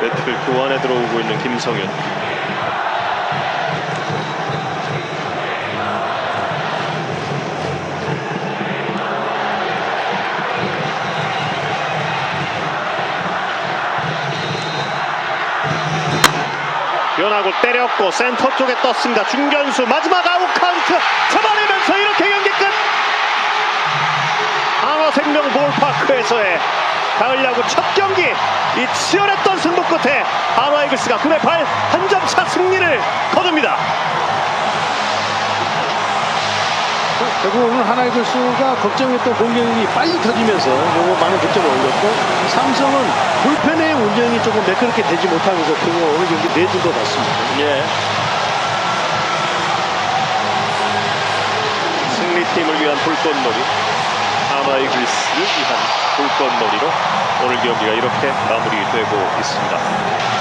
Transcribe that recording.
배트를 교환해 들어오고 있는 김성윤. 변하고 때렸고 센터 쪽에 떴습니다. 중견수 마지막 아웃 카운트 잡아내면서 이렇게 경기 끝. 한화생명 볼파크에서의 가을 야구 첫 경기 이 치열했던 끝에 한화 이글스가 9대 8한 점 차 승리를 거둡니다. 결국 오늘 하나이글스가 걱정했던 공격이 빨리 터지면서 너무 많은 득점을 올렸고 삼성은 불펜의 운영이 조금 매끄럽게 되지 못하면서 결국 오늘 경기 내준 것 같습니다. 예. 승리팀을 위한 불꽃놀이 한화 이글스를 위한 불꽃놀이로 오늘 경기가 이렇게 마무리되고 있습니다.